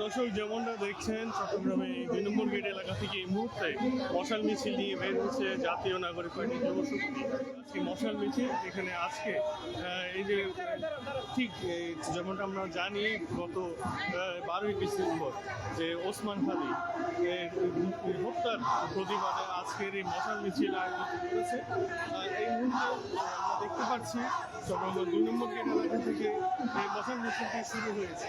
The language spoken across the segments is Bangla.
দর্শক, যেমনটা দেখছেন, চট্টগ্রামে দুই নম্বর গেট এলাকা থেকে এই মুহূর্তে মশাল মিছিল নিয়ে বের হচ্ছে জাতীয় নাগরিক পার্টি যুবশক্তি আজকে মশাল মিছিল, এখানে আজকে এই যে, ঠিক যেমনটা আমরা জানি, গত বারোই ডিসেম্বর যে ওসমান এর হত্যার প্রতিবাদে আজকের এই মশাল মিছিল আয়োজিত করেছে এই মুহূর্তে আমরা দেখতে পাচ্ছি চট্টগ্রাম দুই নম্বর গেট এলাকা থেকে এই মশাল মিছিলটি শুরু হয়েছে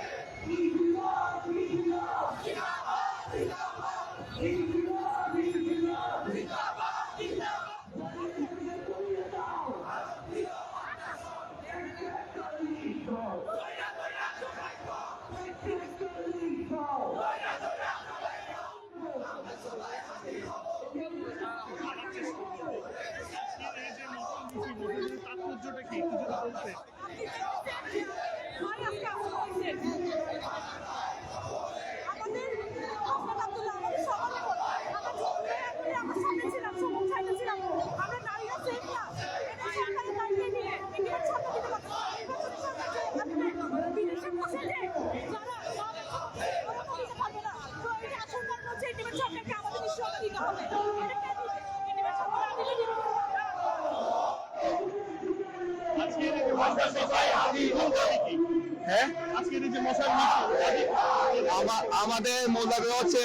এই যে মশাল মিছিল মশালের তাৎপর্যটা কি একটু যদি বলতেন আমাদের মোহাম্মদ আব্দুল্লাহ আমাদের সবার উপর আমরা জীবনে আমরা সামনে ছিলাম সবুজ ছাইতে ছিলাম আমরা নারীরা সেফ না এটা সরকারের দায়িত্বে নিয়ে এগিয়ে ছাত্র দিতে পারছে নির্বাচনের সরকার যে আসলে বিদেশে বসে যে যারা ওরা তো দিতে পারবে না তো এটা সরকার বলছে ইন্ডিপেন্ডেন্ট সরকারকে আমাদের নিশ্চয়তা দিতে হবে এটা কেন ইন্ডিপেন্ডেন্ট সরকার আগে দিতে হবে আজকের এই যে মশাল মিছিল কি? হ্যাঁ? আমাদের হচ্ছে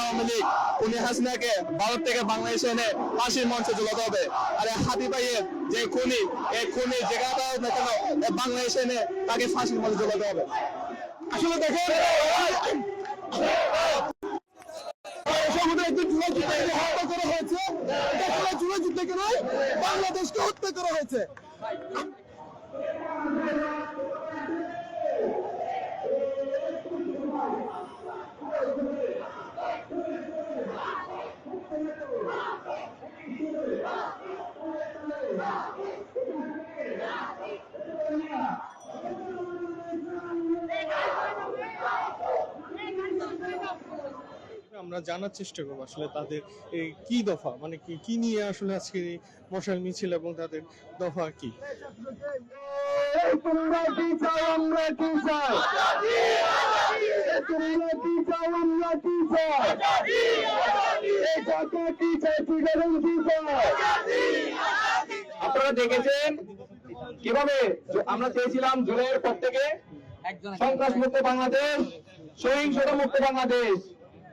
আওয়ামী লীগ। উনি হাসিনাকে ভারত থেকে বাংলাদেশে এনে ফাঁসির মঞ্চে ঝুলাতে হবে। আর হাতি ভাইয়ের যে খুনি, এই খুনি কেন বাংলাদেশে এনে তাকে ফাঁসির মঞ্চে হবে। আসলে দেখেন হত্যা করা হয়েছে। বাংলাদেশকে হত্যা করা হয়েছে। আমরা জানার চেষ্টা করব আসলে তাদের এই কি দফা মানে কি কি নিয়ে আসলে আজকের এই মশাল মিছিল এবং তাদের দফা কি? তোমরা কি চাও আমরা কি চাই? তোমরা কি চাও আমরা কি চাই? টাকা কি চাই ঠিকাদার কি চাই? আপনারা দেখেছেন কীভাবে আমরা চেয়েছিলাম জুলাইয়ের পর থেকে সন্ত্রাস মুক্ত বাংলাদেশ সহিংসতা মুক্ত বাংলাদেশ।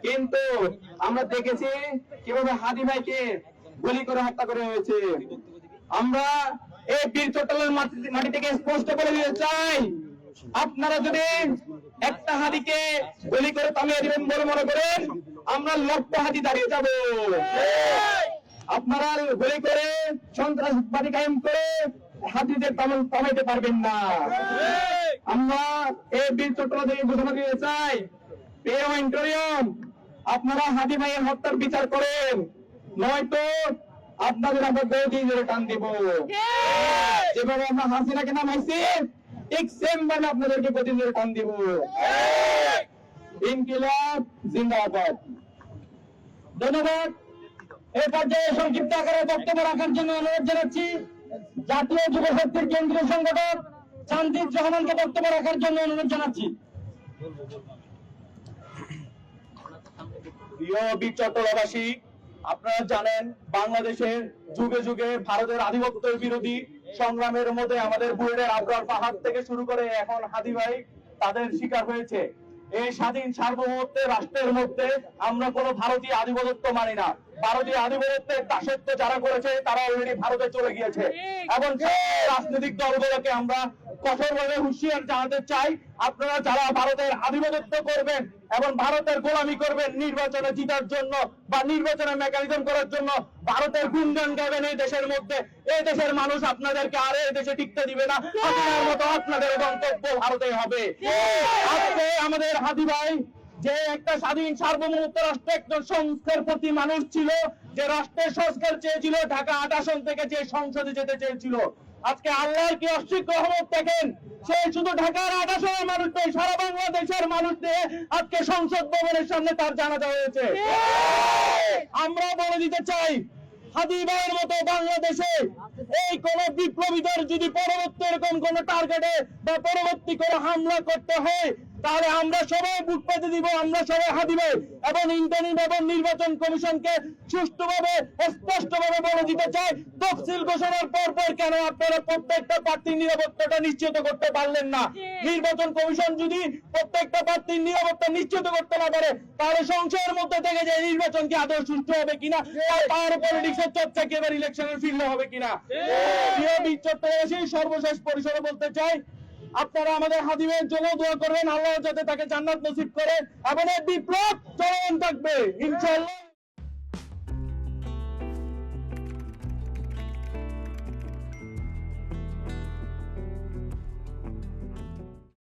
কিন্তু আমরা দেখেছি কীভাবে হাদি ভাইকে গুলি করে হত্যা করা হয়েছে। আমরা এই বীর চট্টলের মাটি থেকে স্পষ্ট করে দিতে চাই। আপনারা যদি একটা হাদিকে গুলি করে থামিয়ে দিবেন বলে মনে করেন, আমরা লক্ষ হাতি দাঁড়িয়ে যাব। আপনারা গুলি করে সন্ত্রাসবাদী কায়েম করে হাতিদের থামান- থামাইতে পারবেন না। আমরা এই বীর চট্টলা থেকে ঘোষণা দিতে চাই। আপনারা হাদি ভাইয়ের হত্যার বিচার করেন। নয়তো আপনাদের আমরা গদি ধরে টান দিব। যেভাবে আমরা হাসিনাকে নামাইছি ঠিক সেম ভাবে আপনাদেরকে গদি ধরে টান দিব। ইনকিলাব জিন্দাবাদ। ধন্যবাদ। এই পর্যায়ে সংক্ষিপ্ত আকারে বক্তব্য রাখার জন্য অনুরোধ জানাচ্ছি জাতীয় যুব শক্তির কেন্দ্রীয় সংগঠক শান্তির রহমানকে বক্তব্য রাখার জন্য অনুরোধ জানাচ্ছি। আপনারা জানেন বাংলাদেশের যুগে যুগে ভারতের আধিপত্যের বিরোধী সংগ্রামের মধ্যে আমাদের বুয়েটের আবরার পাহাড় থেকে শুরু করে এখন হাদি ভাই তাদের শিকার হয়েছে। এই স্বাধীন সার্বভৌমত্বের রাষ্ট্রের মধ্যে আমরা কোনো ভারতীয় আধিপত্য মানি না। ভারতীয় আধিপত্যের দাসত্ব যারা করেছে তারা অলরেডি ভারতে চলে গিয়েছে। এবং রাজনৈতিক দলগুলোকে আমরা কঠোরভাবে হুঁশিয়ার জানাতে চাই। আপনারা যারা ভারতের আধিপত্য করবেন এবং ভারতের গোলামি করবেন নির্বাচনে জিতার জন্য বা নির্বাচনে মেকানিজম করার জন্য ভারতের গুণগান গাবেন এই দেশের মধ্যে। এই দেশের মানুষ আপনাদেরকে আর এই দেশে টিকতে দিবে না। আপনার মতো আপনাদের গন্তব্য ভারতে হবে। আজকে আমাদের হাদি ভাই যে একটা স্বাধীন সার্বভৌমত্ব রাষ্ট্র একজন সংস্কার প্রতি মানুষ ছিল, যে রাষ্ট্রের সংস্কার চেয়েছিল, ঢাকা আট আসন থেকে যে সংসদে যেতে চেয়েছিল। আজকে আল্লাহর কি অস্বীক রহমত দেখেন? সে শুধু ঢাকার আট আসনের মানুষ নয়, সারা বাংলাদেশের মানুষ নিয়ে আজকে সংসদ ভবনের সামনে তার জানাজা হয়েছে। আমরা বলে দিতে চাই, হাদি ভাইয়ের মতো বাংলাদেশে এই কোন বিপ্লবীদের যদি পরবর্তী এরকম কোন টার্গেটে বা পরবর্তী কোন হামলা করতে হয় তাহলে আমরা সবাই বুক পেতে দিব আমরা সবাই হাত দিব এবং ইন্টারনেট এবং নির্বাচন কমিশনকে সুষ্ঠুভাবে স্পষ্টভাবে বলে দিতে চাই। তফসিল ঘোষণার পর পর কেন আপনারা প্রত্যেকটা প্রার্থীর নিরাপত্তাটা নিশ্চিত করতে পারলেন না? নির্বাচন কমিশন যদি প্রত্যেকটা প্রার্থীর নিরাপত্তা নিশ্চিত করতে না পারে তাহলে সংশয়ের মধ্যে থেকে যে নির্বাচন কি আদৌ সুষ্ঠু হবে কিনা পাওয়ার পলিটিক্সের চর্চা কি এবার ইলেকশনের ফিল্ড হবে কিনা? সর্বশেষ পরিসরে বলতে চাই আপনারা আমাদের হাদিমের জন্য দোয়া করবেন, আল্লাহ যাতে তাকে জান্নাত নসিব করে এবং বিপ্লব চলমান থাকবে, ইনশাআল্লাহ।